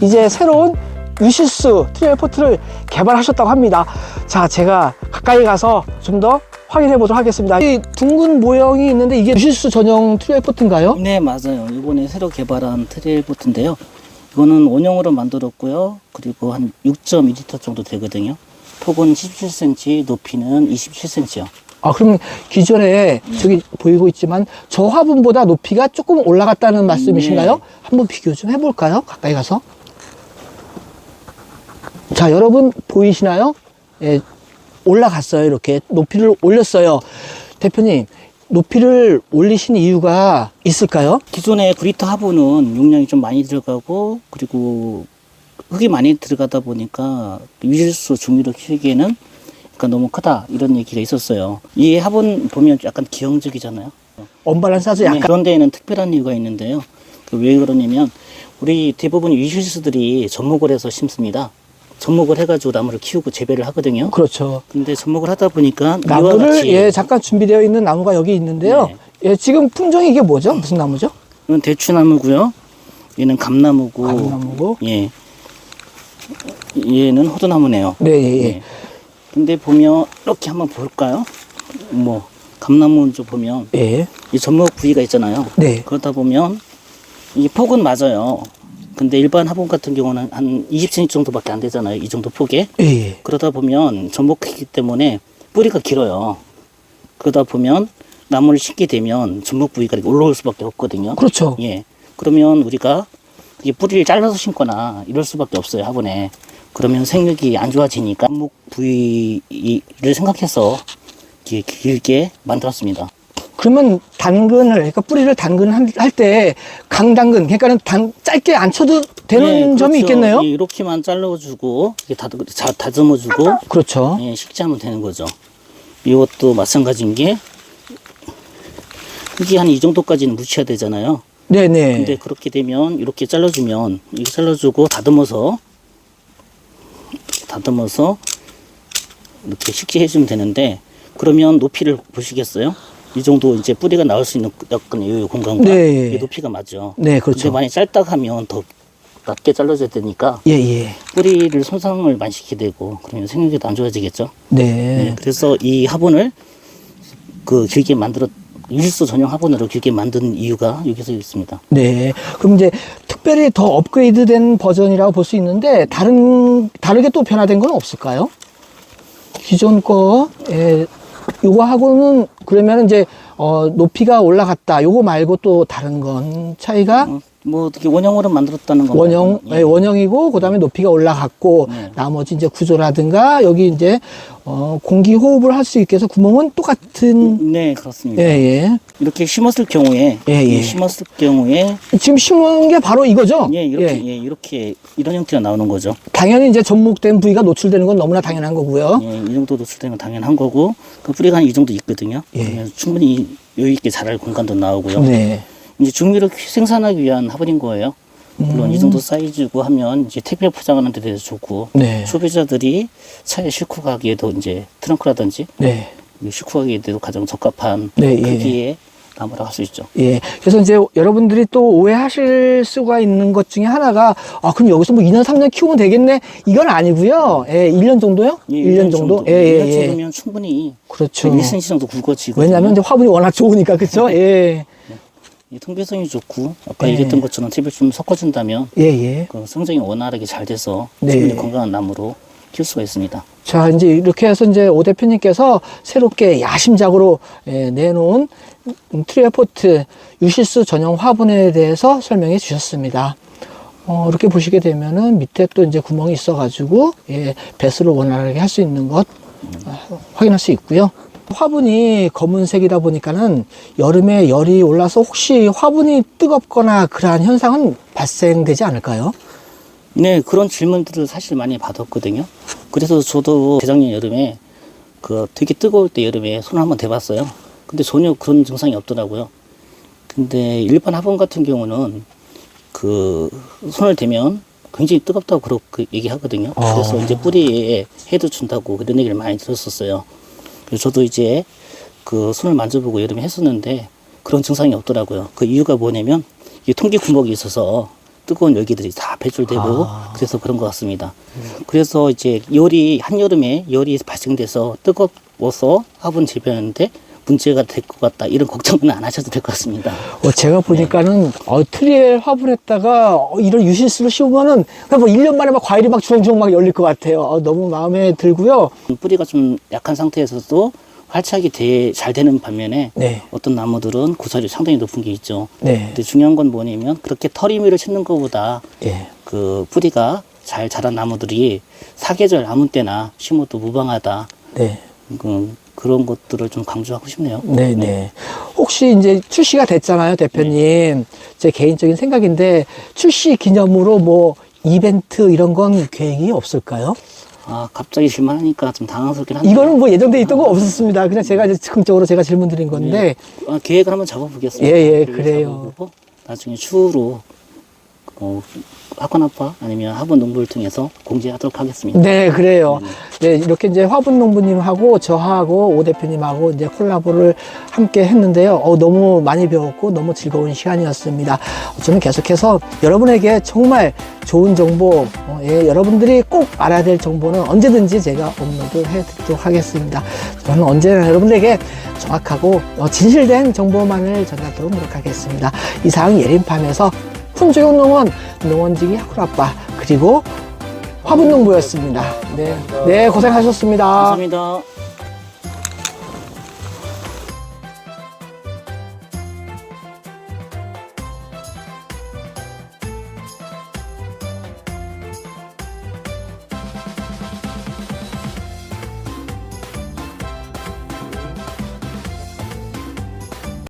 이제 새로운 유시스 트리얼 포트를 개발하셨다고 합니다. 자, 제가 가까이 가서 좀 더 확인해 보도록 하겠습니다. 이 둥근 모형이 있는데 이게 유시스 전용 트리얼 포트인가요? 네, 맞아요. 이번에 새로 개발한 트레일 보트인데요. 이거는 원형으로 만들었고요. 그리고 한 6.2리터 정도 되거든요. 폭은 17cm, 높이는 27cm요. 아, 그럼 기존에 저기 보이고 있지만 저 화분보다 높이가 조금 올라갔다는 말씀이신가요? 네. 한번 비교 좀 해볼까요? 가까이 가서. 자, 여러분 보이시나요? 예, 올라갔어요. 이렇게 높이를 올렸어요. 대표님, 높이를 올리신 이유가 있을까요? 기존의 브리터 하부는 용량이 좀 많이 들어가고 그리고 흙이 많이 들어가다 보니까 위질수 중미로 키우기에는 그러니까 너무 크다 이런 얘기가 있었어요. 이 화분 보면 약간 기형적이잖아요. 언밸런스해서 네, 약간 그런 데에는 특별한 이유가 있는데요. 그 왜 그러냐면 우리 대부분 위실수들이 접목을 해서 심습니다. 접목을 해가지고 나무를 키우고 재배를 하거든요. 그렇죠. 근데 접목을 하다 보니까 이와 나무를 같이 예 잠깐 준비되어 있는 나무가 여기 있는데요. 네. 예 지금 품종이 이게 뭐죠? 무슨 나무죠? 이건 대추나무고요. 얘는 감나무고 감나무고. 예. 얘는 호두나무네요. 네, 예, 예. 예. 근데 보면 이렇게 한번 볼까요? 뭐 감나무 좀 보면 예. 이 접목 부위가 있잖아요. 네. 그러다 보면 이 폭은 맞아요. 근데 일반 화분 같은 경우는 한 20cm 정도밖에 안 되잖아요. 이 정도 폭에. 예, 예. 그러다 보면 전목이기 때문에 뿌리가 길어요. 그러다 보면 나무를 심게 되면 전목 부위가 이렇게 올라올 수밖에 없거든요. 그렇죠. 예. 그러면 우리가 이 뿌리를 잘라서 심거나 이럴 수밖에 없어요, 화분에. 그러면 생육이 안 좋아지니까 목 부위를 생각해서 길게 만들었습니다. 그러면 당근을 그러니까 뿌리를 당근 할 때 강당근 그러니까는 단 짧게 안 쳐도 되는 예, 점이 그렇죠. 있겠네요. 예, 이렇게만 잘라주고 이렇게 다듬, 자- 다듬어주고 그렇죠. 예, 식재하면 되는 거죠. 이것도 마찬가지인 게 흙이 한이 정도까지는 묻혀야 되잖아요. 네, 네. 근데 그렇게 되면 이렇게 잘라주면 이렇게 잘라주고 다듬어서 다듬어서 이렇게 식재 해주면 되는데 그러면 높이를 보시겠어요? 이 정도 이제 뿌리가 나올 수 있는 약간 이 공간과 네. 이 높이가 맞죠. 네, 근데 그렇죠. 많이 짧다 하면 더 낮게 잘라줘야 되니까 예, 예. 뿌리를 손상을 많이 시키게 되고 그러면 생육이 안 좋아지겠죠. 네. 네, 그래서 이 화분을 그 길게 만들었 유질소 전용 화분으로 길게 만든 이유가 여기서 있습니다. 네. 그럼 이제 특별히 더 업그레이드된 버전이라고 볼 수 있는데 다른 다르게 또 변화된 건 없을까요? 기존 거 예, 요거하고는 그러면 이제 어 높이가 올라갔다. 요거 말고 또 다른 건 차이가 어, 뭐 어떻게 원형으로 만들었다는 건 원형 예. 예, 원형이고 그다음에 높이가 올라갔고 네. 나머지 이제 구조라든가 여기 이제 어 공기 호흡을 할 수 있게 해서 구멍은 똑같은 네 그렇습니다. 예, 예. 이렇게 심었을 경우에 예, 예. 이 심었을 경우에 지금 심은 게 바로 이거죠? 예 이렇게 예. 예, 이렇게 이런 형태가 나오는 거죠. 당연히 이제 접목된 부위가 노출되는 건 너무나 당연한 거고요. 예, 이 정도 노출되면 당연한 거고 그 뿌리가 한 이 정도 있거든요. 예. 그러면 충분히 여유 있게 자랄 공간도 나오고요. 네. 이제 중미를 생산하기 위한 화분인 거예요. 물론 이 정도 사이즈고 하면 이제 택배 포장하는 데 대해서 좋고 음. 네. 소비자들이 차에 싣고 가기에도 이제 트렁크라든지 네. 싣고 가기에도 가장 적합한 네, 예. 크기의 나무라고 할 수 있죠. 예. 그래서 이제 여러분들이 또 오해하실 수가 있는 것 중에 하나가, 아, 그럼 여기서 뭐 2년, 3년 키우면 되겠네? 이건 아니고요. 예, 1년 정도요? 예, 1년 정도? 예, 1년 예, 예. 정도면 충분히 그렇죠. 1cm 정도 굵어지고 왜냐면 이제 화분이 워낙 좋으니까, 그쵸? 예. 통배성이 좋고 아까 네. 얘기했던 것처럼 팁을 좀 섞어준다면 예, 예. 그 성장이 원활하게 잘 돼서 네. 충분히 건강한 나무로 키울 수가 있습니다. 자, 이제 이렇게 해서 이제 오 대표님께서 새롭게 야심작으로 예, 내놓은 트리에포트 유시스 전용 화분에 대해서 설명해 주셨습니다. 어, 이렇게 보시게 되면은 밑에 또 이제 구멍이 있어가지고, 예, 배수를 원활하게 할 수 있는 것 어, 확인할 수 있고요. 화분이 검은색이다 보니까는 여름에 열이 올라서 혹시 화분이 뜨겁거나 그러한 현상은 발생되지 않을까요? 네, 그런 질문들을 사실 많이 받았거든요. 그래서 저도 재작년 여름에 그 되게 뜨거울 때 여름에 손을 한번 대봤어요. 근데 전혀 그런 증상이 없더라고요. 근데 일반 화분 같은 경우는 그 손을 대면 굉장히 뜨겁다고 그렇게 얘기하거든요. 아. 그래서 이제 뿌리에 해도 준다고 그런 얘기를 많이 들었었어요. 그래서 저도 이제 그 손을 만져보고 여름에 했었는데 그런 증상이 없더라고요. 그 이유가 뭐냐면 이 통기 구멍이 있어서 뜨거운 열기들이 다 배출되고 아. 그래서 그런 것 같습니다. 그래서 이제 열이 한여름에 열이 발생돼서 뜨거 워서 화분 재배하는데 문제가 될 것 같다 이런 걱정은 안 하셔도 될 것 같습니다. 어, 제가 보니까는 어, 트리엘 화분에다가 어, 이런 유실수를 씌우면은 그냥 뭐 1년 만에 막 과일이 막 주렁주렁 막 열릴 것 같아요. 어, 너무 마음에 들고요. 뿌리가 좀 약한 상태에서도 활착이 되, 잘 되는 반면에 네. 어떤 나무들은 구사율이 상당히 높은 게 있죠. 네. 근데 중요한 건 뭐냐면 그렇게 털이미를 치는 것보다 예. 그 뿌리가 잘 자란 나무들이 사계절 아무 때나 심어도 무방하다. 네. 그, 그런 것들을 좀 강조하고 싶네요. 네, 네. 혹시 이제 출시가 됐잖아요, 대표님. 제 개인적인 생각인데 출시 기념으로 뭐 이벤트 이런 건 계획이 없을까요? 아, 갑자기 질문하니까 좀 당황스럽긴 한데. 이거는 뭐 예정돼 있던 거 없었습니다. 그냥 제가 이제 즉흥적으로 제가 질문 드린 건데 아, 계획을 한번 잡아보겠습니다. 예, 예, 계획을 그래요. 잡아보고 나중에 추후로 어, 학원아빠 아니면 학원 농부를 통해서 공지하도록 하겠습니다. 네, 그래요. 네, 이렇게 이제 화분 농부님하고 저하고 오 대표님하고 이제 콜라보를 함께 했는데요. 어, 너무 많이 배웠고 너무 즐거운 시간이었습니다. 저는 계속해서 여러분에게 정말 좋은 정보, 어, 예, 여러분들이 꼭 알아야 될 정보는 언제든지 제가 업로드 해 드리도록 하겠습니다. 저는 언제나 여러분들에게 정확하고 어, 진실된 정보만을 전하도록 노력하겠습니다. 이상 예림팜에서 푼조용 농원 농원지기 하쿠라빠 그리고 화분농부였습니다. 네, 네 고생하셨습니다. 감사합니다.